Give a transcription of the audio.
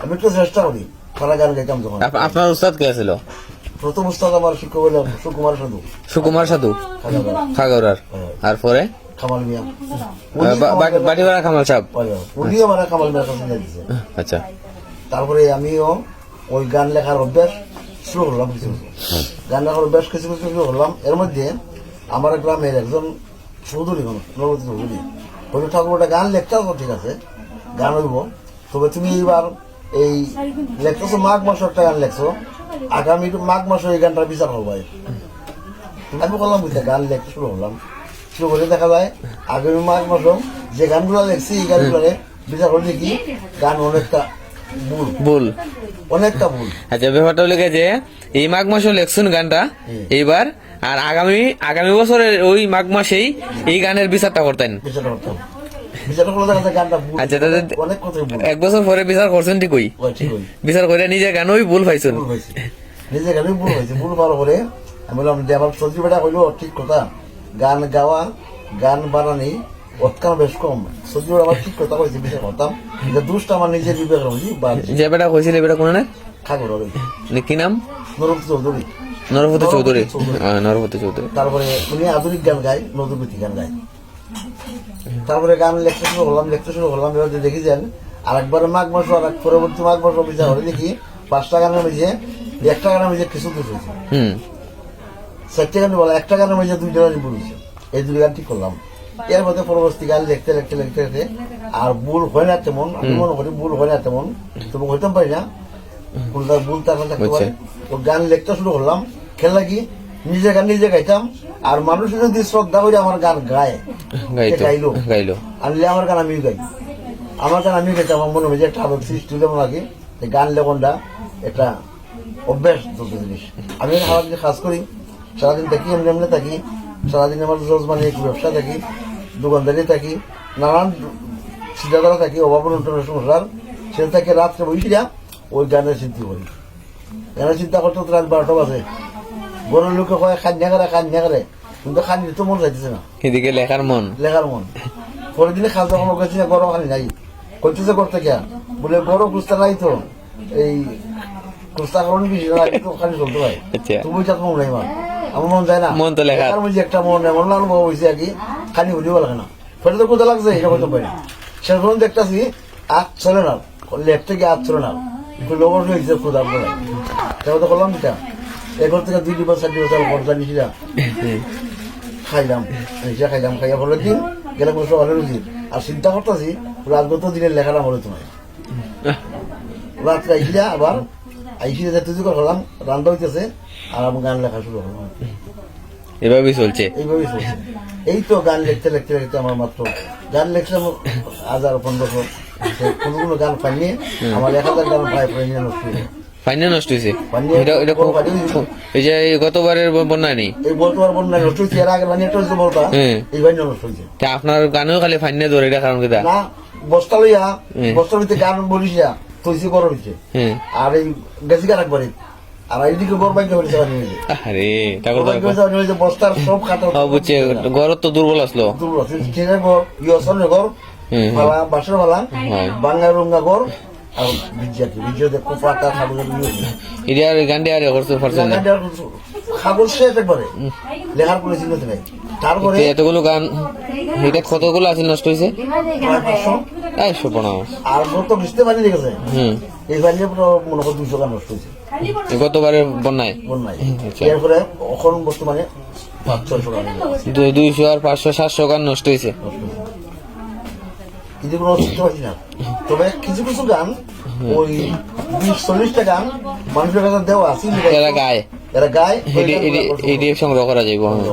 আমি একটু চেষ্টা করি সারা গান গাইতাম যখন আপ- আপনার উস্তাদ কে ছিল? প্রথম উস্তাদ আমার শিক্ষক হলো সুকুমার সাধু। সুকুমার সাধু? খাগড়ার। আর পরে কামাল মিয়া। আহ, বা- বা- বাটিওয়ালা কামাল সাহেব। উনি আমার কামাল কাছে আচ্ছা। তারপরে আমিও ওই গান লেখার অভ্যাস শুরু করলাম কিছু কিছু। গান লেখার অভ্যাস কিছু কিছু শুরু করলাম। এর মধ্যে আমার গ্রামের একজন চৌধুরী কোন চৌধুরী। বলে ঠাকুর ওটা গান লেখতেও ঠিক আছে? গান হইব। তবে তুমি এইবার এই লেখতেছো মাঘ মাসে একটা গান লেখছো। আগামী মাঘ মাসে এই গানটা বিচার হব আমি বললাম বুঝতে গান লেখতে শুরু করলাম। শুরু করে দেখা যায় আগামী মাঘ মাসেও যে গানগুলো লেখছি এই গানগুলো বিচার করে দেখি গান অনেকটা ভুল। অনেকটা ভুল। আচ্ছা ব্যাপারটা হলো যে এই মাঘ মাসে লেখছুন গানটা? এইবার আর আগামী আগামী বছরের ওই মাঘ মাসেই এই গানের বিচারটা করতেন। বিচারটা করতাম। আচ্ছা, এক বছর পরে বিচার করছেন ঠিকই ঠিক বিচার করে নিজের গানই ভুল পাইছেন। নিজে গানই ভুল হয়েছে ভুল পাওয়ার পরে আমি বললাম যে আমার সবজি বেটা। হইল ঠিক কথা। গান গাওয়া গান বানানি অতকান বেশ কম। বেটা আমার ঠিক কথা হয়েছে বিচার করতাম। এটা দুষ্ট আমার নিজের বিবেক বুঝি বা যে বেটা কইছিল বেটা কোন না? খাগর কি নাম? নরম চৌধুরী। নরপতি চৌধুরী। চৌধুরী। নরপতি চৌধুরী। তারপরে উনি আধুনিক গান গায় নদীপতি গান গায়। তারপরে গান লেখতে শুরু করলাম লিখতে শুরু করলাম। এবার দেখি যান আরেকবার মাঘ মাস আর এক পরবর্তী মাঘ মাস বিচার হলে দেখি পাঁচটা গানের মধ্যে একটা গানের মধ্যে কিছু কিছু হয়েছে। চারটে গান বলা একটা গানের মধ্যে দুইটা গান ভুল হয়েছে। এই দুই গান ঠিক করলাম। এর মধ্যে পরবর্তী গান লিখতে লিখতে লিখতে লিখতে আর ভুল হয় না তেমন আমি মনে করি ভুল হয় না তেমন তবু হইতাম পারি না। ভুল তার থাকতে পারে বুঝছি। তো গান লিখতে শুরু করলাম। খেলা কি? নিজে গান নিজে গাইতাম আর মানুষ যদি শ্রদ্ধা করে আমার গান গায় গাইলো। গাইলো। আনলে আমার গান আমিও গাই। আমার গান আমি গাইতাম আমার মনে হয় যে একটা আবেগ সৃষ্টি হলে মনে লাগে যে গান লেখনটা একটা অভ্যাস দুটো জিনিস। আমি সারাদিন কাজ করি সারাদিন থাকি এমনি এমনি থাকি। সারাদিন আমার রোজ মানে একটু ব্যবসা থাকি দোকানদারি থাকি নানান চিন্তাধারা থাকি অভাব অনটনের সংসার। সেটা থেকে রাত্রে বসিয়া ওই গানের চিন্তা করি। গানের চিন্তা করতে তো রাত বারোটা বাজে। গরুর লোকে কয় খান্যা করে খান্যা করে কিন্তু খান্নি তো মন যাইতেছে না। এদিকে লেখার মন। লেখার মন। পরের দিনে খাল যখন গেছি না গরম খালি নাই। করতেছে করতে কে বলে গরম কুস্তা নাই তো। এই কুস্তা কারণ বেশি না একটু খালি চলতে হয়। আচ্ছা। তুমি চাপ মন নাই আমার মন যায় না। মন তো লেখার। লেখার মধ্যে একটা মন এমন অনুভব হয়েছে আর কি খালি হলিও লাগে না। ফেলে তো কোথা লাগছে এটা করতে পারি সেরকম দেখতেছি আগ চলে না লেফট থেকে আগ চলে না। একটু লোবর হয়েছে খুদার সেটা তো করলাম এটা এরপর থেকে দুই বছর চার বছর পর্দা নিয়েছিলাম খাইলাম নিজে খাইলাম খাইয়া পরে দিন গেলে বসে অনেক উচিত আর চিন্তা করতেছি রাতগত দিনের লেখাটা মনে তোমায়। রাত্রে আইসিলা আবার আইসিলে যে তুই করলাম রান্না হইতেছে আর আমি গান লেখা শুরু করলাম এভাবেই চলছে। এইভাবেই চলছে। এই তো গান লিখতে লিখতে লিখতে আমার মাত্র গান লিখলাম হাজার পনেরোশো কোনো কোনো গান পাইনি আমার এক হাজার গান প্রায় নিয়ে নষ্ট হয়ে। ফাইনে নষ্ট হয়েছে এটা এটা এই যে গতবারের বন্যা নেই হ্যাঁ। আপনার গানেও খালি ফাইনে ধরে এটা কারণ কিটা না বস্তা লইয়া হুম। বস্তার ভিতরে গান বলিস না তৈছি বড় হয়েছে হ্যাঁ আর এই আর এইদিকে হয়েছে আরে বস্তার সব বুঝছে তো দুর্বল আসলো দুর্বল। ইয়সনের। বাসের হ্যাঁ। বাঙ্গা রঙ্গা ঘর আর বিজ্জাতি বিজ্জাতে পাতা এটা আর গানটি আর করতে পারছেন না? খাবল শেষ একবারে। লেখার কোনো চিন্তা নাই। তারপরে এতগুলো গান এটা কতগুলো আছে নষ্ট হয়েছে? পাঁচশো এই সুপনা আর গত বৃষ্টি পানি লেগেছে হুম। এই পানি মনে করো দুইশো গান নষ্ট হয়েছে। গতবারে বন্যায়? বন্যায়। আচ্ছা। এরপরে এখন বর্তমানে দুইশো আর পাঁচশো সাতশো গান নষ্ট হয়েছে। কিন্তু কোনো শিখতে পারছি না। তবে কিছু কিছু গান ওই বিশ চল্লিশটা গান মানুষের কাছে দেওয়া আছে এরা গায়। এরা গায় সংগ্রহ করা যাইব। হবে।